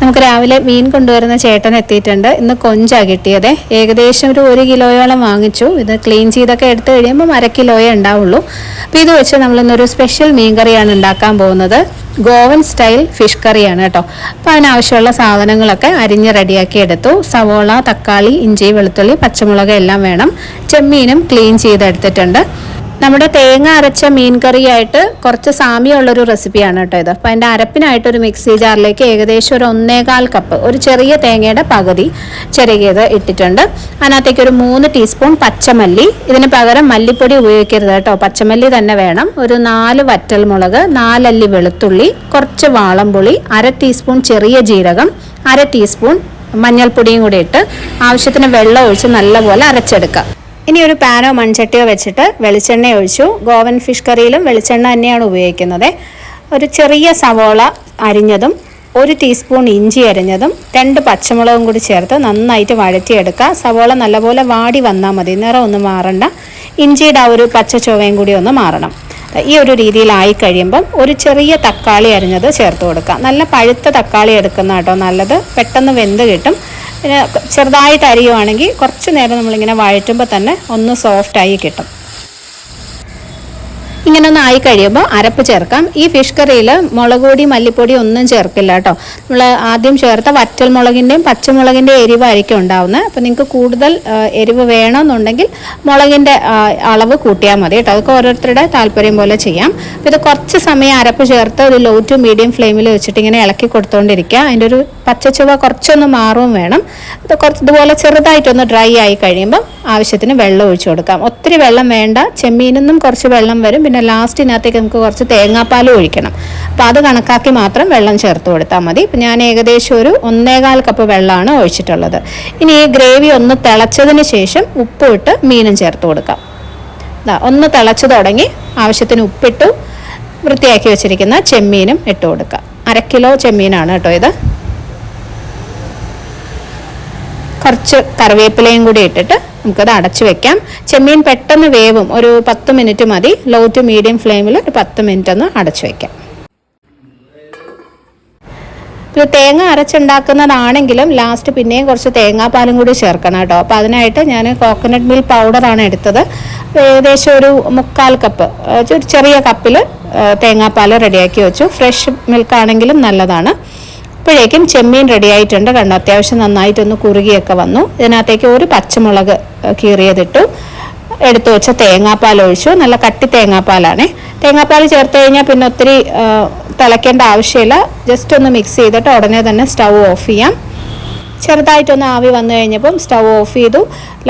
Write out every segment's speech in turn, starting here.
നമുക്ക് രാവിലെ മീൻ കൊണ്ടുവരുന്ന ചേട്ടൻ എത്തിയിട്ടുണ്ട്. ഇന്ന് കൊഞ്ചാ കിട്ടിയത്. ഏകദേശം ഒരു ഒരു കിലോയോളം വാങ്ങിച്ചു. ഇത് ക്ലീൻ ചെയ്തൊക്കെ എടുത്തു കഴിയുമ്പോൾ അര കിലോയേ ഉണ്ടാവുള്ളൂ. അപ്പോൾ ഇത് വെച്ച് നമ്മൾ ഇന്നൊരു സ്പെഷ്യൽ മീൻ കറിയാണ് ഉണ്ടാക്കാൻ പോകുന്നത്. ഗോവൻ സ്റ്റൈൽ ഫിഷ് കറിയാണ് കേട്ടോ. അപ്പോൾ അതിനാവശ്യമുള്ള സാധനങ്ങളൊക്കെ അരിഞ്ഞ് റെഡിയാക്കി എടുത്തു. സവോള തക്കാളി ഇഞ്ചി വെളുത്തുള്ളി പച്ചമുളക് എല്ലാം വേണം. ചെമ്മീനും ക്ലീൻ ചെയ്തെടുത്തിട്ടുണ്ട്. നമ്മുടെ തേങ്ങ അരച്ച മീൻ കറിയായിട്ട് കുറച്ച് സാമ്യമുള്ളൊരു റെസിപ്പിയാണ് കേട്ടോ ഇത്. അപ്പോൾ അതിന്റെ അരപ്പിനായിട്ട് ഒരു മിക്സി ജാറിലേക്ക് ഏകദേശം ഒരു ഒന്നേകാൽ കപ്പ് ഒരു ചെറിയ തേങ്ങയുടെ പകുതി ചെറുകിയത് ഇട്ടിട്ടുണ്ട്. അതിനകത്തേക്ക് ഒരു മൂന്ന് ടീസ്പൂൺ പച്ചമല്ലി. ഇതിന് പകരം മല്ലിപ്പൊടി ഉപയോഗിക്കരുത് കേട്ടോ. പച്ചമല്ലി തന്നെ വേണം. ഒരു നാല് വറ്റൽ മുളക് നാലല്ലി വെളുത്തുള്ളി കുറച്ച് വാളംപുളി അര ടീസ്പൂൺ ചെറിയ ജീരകം അര ടീസ്പൂൺ മഞ്ഞൾപ്പൊടിയും കൂടി ഇട്ട് ആവശ്യത്തിന് വെള്ളം ഒഴിച്ച് നല്ലപോലെ അരച്ചെടുക്കുക ഇനി ഒരു പാനോ മൺചട്ടിയോ വെച്ചിട്ട് വെളിച്ചെണ്ണ ഒഴിച്ചു. ഗോവൻ ഫിഷ് കറിയിലും വെളിച്ചെണ്ണ തന്നെയാണ് ഉപയോഗിക്കുന്നത്. ഒരു ചെറിയ സവോള അരിഞ്ഞതും ഒരു ടീസ്പൂൺ ഇഞ്ചി അരിഞ്ഞതും രണ്ട് പച്ചമുളകും കൂടി ചേർത്ത് നന്നായിട്ട് വഴറ്റിയെടുക്കുക. സവോള നല്ലപോലെ വാടി വന്നാൽ മതി. നിറം ഒന്നും മാറണ്ട. ഇഞ്ചിയുടെ ആ ഒരു പച്ച ചുവയും കൂടി ഒന്ന് മാറണം. ഈ ഒരു രീതിയിലായി കഴിയുമ്പം ഒരു ചെറിയ തക്കാളി അരിഞ്ഞത് ചേർത്ത് കൊടുക്കാം. നല്ല പഴുത്ത തക്കാളി എടുക്കുന്ന കേട്ടോ. നല്ലത് പെട്ടെന്ന് വെന്ത് കിട്ടും. പിന്നെ ചെറുതായിട്ട് അരിയുവാണെങ്കിൽ കുറച്ച് നേരം നമ്മളിങ്ങനെ വഴറ്റുമ്പോൾ തന്നെ ഒന്ന് സോഫ്റ്റായി കിട്ടും. ഇങ്ങനെ ഒന്ന് ആയി കഴിയുമ്പോൾ അരപ്പ് ചേർക്കാം. ഈ ഫിഷ് കറിയിൽ മുളക് പൊടി മല്ലിപ്പൊടി ഒന്നും ചേർക്കില്ല കേട്ടോ. നമ്മൾ ആദ്യം ചേർത്ത വറ്റൽ മുളകിന്റെയും പച്ചമുളകിന്റെയും എരിവായിരിക്കും ഉണ്ടാവുന്നത് അപ്പോൾ നിങ്ങൾക്ക് കൂടുതൽ എരിവ് വേണമെന്നുണ്ടെങ്കിൽ മുളകിന്റെ അളവ് കൂട്ടിയാൽ മതി കേട്ടോ. അതൊക്കെ ഓരോരുത്തരുടെ താല്പര്യം പോലെ ചെയ്യാം. അപ്പോൾ ഇത് കുറച്ച് സമയം അരപ്പ് ചേർത്ത് ഒരു ലോ ടു മീഡിയം ഫ്ലെയിമിൽ വെച്ചിട്ട് ഇങ്ങനെ ഇളക്കി കൊടുത്തുകൊണ്ടിരിക്കുക അതിന്റെ ഒരു പച്ചച്ചുവ കുറച്ചൊന്ന് മാറും വേണം. ഇത് കുറച്ച് ഇതുപോലെ ചെറുതായിട്ടൊന്ന് ഡ്രൈ ആയി കഴിയുമ്പോൾ ആവശ്യത്തിന് വെള്ളം ഒഴിച്ചു കൊടുക്കാം. ഒത്തിരി വെള്ളം വേണ്ട. ചെമ്മീനിന്നും കുറച്ച് വെള്ളം വരും. പിന്നെ ലാസ്റ്റിനകത്തേക്ക് നമുക്ക് കുറച്ച് തേങ്ങാപ്പാൽ ഒഴിക്കണം. അപ്പോൾ അത് കണക്കാക്കി മാത്രം വെള്ളം ചേർത്ത് കൊടുത്താൽ മതി. ഇപ്പം ഞാൻ ഏകദേശം ഒരു ഒന്നേകാൽ കപ്പ് വെള്ളമാണ് ഒഴിച്ചിട്ടുള്ളത്. ഇനി ഈ ഗ്രേവി ഒന്ന് തിളച്ചതിന് ശേഷം ഉപ്പ് ഇട്ട് മീനും ചേർത്ത് കൊടുക്കാം. ഒന്ന് തിളച്ചു തുടങ്ങി ആവശ്യത്തിന് ഉപ്പിട്ടു വൃത്തിയാക്കി വെച്ചിരിക്കുന്ന ചെമ്മീനും ഇട്ട് കൊടുക്കുക അര കിലോ ചെമ്മീനാണ് കേട്ടോ ഇത്. കുറച്ച് കറിവേപ്പിലയും കൂടി ഇട്ടിട്ട് നമുക്കത് അടച്ചു വെക്കാം. ചെമ്മീൻ പെട്ടെന്ന് വേവും. ഒരു പത്ത് മിനിറ്റ് മതി. ലോ ടു മീഡിയം ഫ്ലെയിമിൽ ഒരു പത്ത് മിനിറ്റ് ഒന്ന് അടച്ചു വെക്കാം. ഇത് തേങ്ങ അരച്ചുണ്ടാക്കുന്നതാണെങ്കിലും ലാസ്റ്റ് പിന്നെയും കുറച്ച് തേങ്ങാപ്പാലും കൂടി ചേർക്കണം കേട്ടോ. അപ്പോൾ അതിനായിട്ട് ഞാൻ കോക്കനട്ട് മിൽക്ക് പൗഡറാണ് എടുത്തത്. ഏകദേശം ഒരു മുക്കാൽ കപ്പ് ചെറിയ കപ്പിൽ തേങ്ങാപ്പാൽ റെഡിയാക്കി വെച്ചു. ഫ്രഷ് മിൽക്കാണെങ്കിലും നല്ലതാണ്. അപ്പോഴേക്കും ചെമ്മീൻ റെഡി ആയിട്ടുണ്ട്. കണ്ടോ അത്യാവശ്യം നന്നായിട്ടൊന്ന് കുറുകിയൊക്കെ വന്നു. ഇതിനകത്തേക്ക് ഒരു പച്ചമുളക് കീറിയതിട്ടു. എടുത്തു വെച്ച തേങ്ങാപ്പാൽ ഒഴിച്ചു. നല്ല കട്ടി തേങ്ങാപ്പാലാണ്. തേങ്ങാപ്പാൽ ചേർത്ത് കഴിഞ്ഞാൽ പിന്നെ ഒത്തിരി തിളയ്ക്കേണ്ട ആവശ്യമില്ല. ജസ്റ്റ് ഒന്ന് മിക്സ് ചെയ്തിട്ട് ഉടനെ തന്നെ സ്റ്റൗ ഓഫ് ചെയ്യാം. ചെറുതായിട്ടൊന്ന് ആവി വന്നു കഴിഞ്ഞപ്പം സ്റ്റവ് ഓഫ് ചെയ്തു.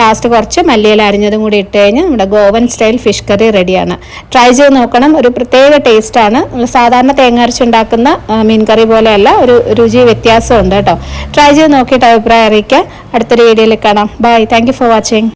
ലാസ്റ്റ് കുറച്ച് മല്ലിയിൽ അരിഞ്ഞതും കൂടി ഇട്ട് കഴിഞ്ഞാൽ നമ്മുടെ ഗോവൻ സ്റ്റൈൽ ഫിഷ് കറി റെഡിയാണ്. ട്രൈ ചെയ്ത് നോക്കണം. ഒരു പ്രത്യേക ടേസ്റ്റാണ് സാധാരണ തേങ്ങ അരച്ചുണ്ടാക്കുന്ന മീൻ കറി പോലെയല്ല ഒരു രുചി വ്യത്യാസമുണ്ട് കേട്ടോ. ട്രൈ ചെയ്ത് നോക്കിയിട്ട് അഭിപ്രായം അറിയിക്കുക. അടുത്തൊരു വീഡിയോയിൽ കാണാം. Bye thank for watching